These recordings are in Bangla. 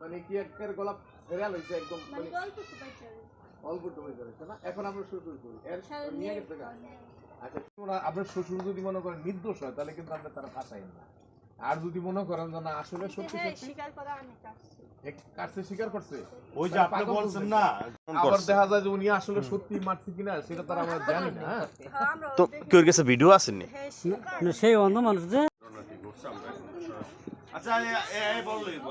মানে কি একের গলা ফেরাল হয়েছে একদম মানে মানে অল্প অল্প ডুবে যাচ্ছে না। এখন আমরা শ্বশুর করি। এর নিয়ে গেছে আচ্ছা তোমরা আপনার শ্বশুর যদি মনে করেন নির্দোষ হয় তাহলে কিন্তু আমরা তারা ফাঁসাই না। আর যদি মনে করেন যে না আসলে সত্যি হ্যাঁ, সত্যি স্বীকার করা অনেক কাটছে স্বীকার করছে? ওই যে আপনি বলছেন না আবার দেখা যায় যে উনি আসলে সত্যি মারছে কিনা সেটা তারা আমরা জানি না হ্যাঁ। হ্যাঁ, তো। কেউ কাছে ভিডিও আসেননি? হ্যাঁ, সেই অন্ধ মানুষ যে আচ্ছা এই বললেই তো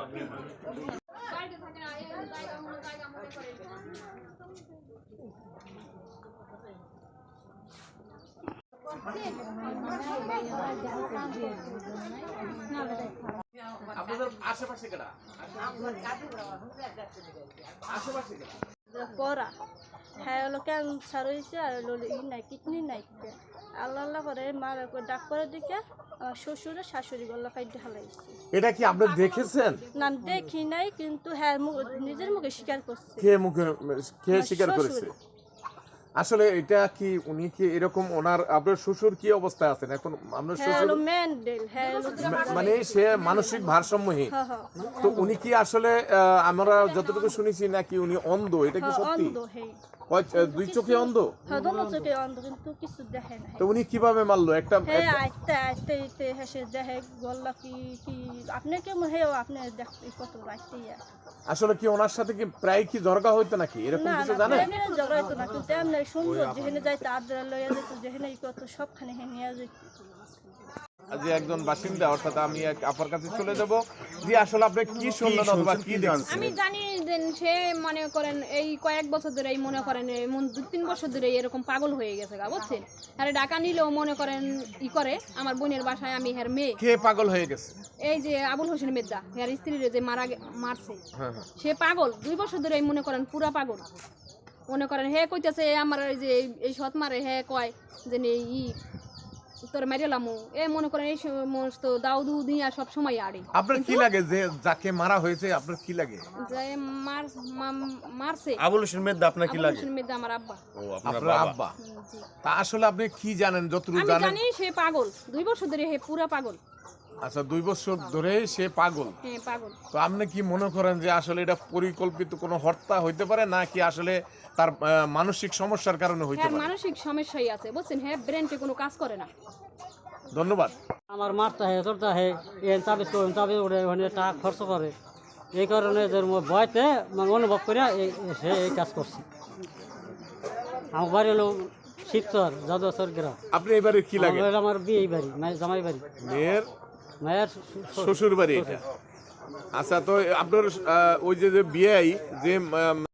আপনাদের আশেপাশে কেডা? আশেপাশে কেডা? পড়া হ্যাঁ হলো ক্যান্সার হয়েছে আর হলো ই নাই কিডনি নাই আল্লাহ আল্লাহ করে মার ডাক্তারের দিকে আমার শ্বশুরে শাশুড়ি গল্লা খাই হালাইছে। এটা কি আপনি দেখেছেন? না দেখি নাই কিন্তু হ্যাঁ মুখ- নিজের মুখে স্বীকার করছে। কে মুখে কে স্বীকার করেছে? আসলে এটা কি উনি কি এরকম ওনার আপনার শ্বশুর কি অবস্থায় আছেন? এখন আপনার হ্যাঁ শ্বশুর মানে সে মানসিক ভারসাম্যহীন। হ্যাঁ হ্যাঁ। তো উনি কি আসলে আমরা যতটুকু শুনেছি নাকি উনি অন্ধ এটা কি সত্যি? হ্যাঁ। দুই চোখে অন্ধ? হ্যাঁ দোনো চোখে অন্ধ কিন্তু কিছু দেখে না তো উনি কীভাবে মারলো? একটা আসলে কি ওনার সাথে কি প্রায় কি ঝরগা হইতো নাকি? এরকম কিছু না জানেন? সুন্দর যেখানে যাইতে আদ্রা লইয়া যেত যেখানে ই করতো সবখানে হে নিয়ে যেত যে একজন বাসিন্দা অর্থাৎ আমি এক আপার কাছে চলে যাব। যে আসলে আপনি কি শুনলেন অথবা কি দেখছেন? আমি জানি সে মনে করেন এই কয়েক বছর ধরে এই মনে করেন এই মন- দু তিন বছর ধরে এরকম পাগল হয়ে গেছে গা বুঝছেন? আরে ডাকা নিলেও মনে করেন ই করে আমার বোনের বাসায় আমি হের মেয়ে। কে পাগল হয়ে গেছে? এই যে আবুল হোসেন মেদ্দা হের স্ত্রীর যে মারা গে- মারছে। হ্যাঁ হ্যাঁ। সে পাগল দুই বছর ধরে এই মনে করেন পুরা পাগল। মনে করেন হে কইতেছে আমার এই যে এই- সৎ মারে হে কয় যে নে ই তোর মেরেলামু এ মনে করেন এই সমস্ত দাউদু দিয়া সব সময় আড়ে। আপনার কি লাগে যে যাকে মারা হয়েছে আপনার কি লাগে? যে মার মারছে। আবুল হোসেন মেদা আপনার কি আবুল লাগে হোসেন মেদ্দা আমার আব্বা। ও আপনার আপনার আব্বা? তা আসলে আপনি কি জানেন যতটুকু জানেন? আমি জানি সে পাগল। দুই বছর ধরে হে পুরা পাগল। আচ্ছা দুই বছর ধরে সে পাগল। হ্যাঁ পাগল। তো আপনি কি মনে করেন যে আসলে এটা পরিকল্পিত কোনো হত্যা হইতে পারে নাকি আসলে তার মানসিক সমস্যার কারণে হইতে হ্যাঁ পারে? মানসিক সমস্যাই আছে বুঝছেন? হ্যাঁ ব্রেনটে কোনো কাজ করে না। ধন্যবাদ। আমার মারতে হয় তোরতে হয় এন তাবিজ করে তাবিজ উঠে ওখানে টাকা খরচ করে। এই কারণে যে মই ভয়তে মানে অনুভব করে এই সে এই কাজ করছে। আমার বাড়ি হলো শিবচর যাদবচর গ্রাম। আপনি এবারে কি লাগে? আমার- আমার বিয়ে বাড়ি মায়ের জামাই বাড়ি। মায়ের? শ্বশুর- বাড়ি এটা। আচ্ছা তো আপনার ওই যে বিয়ে যে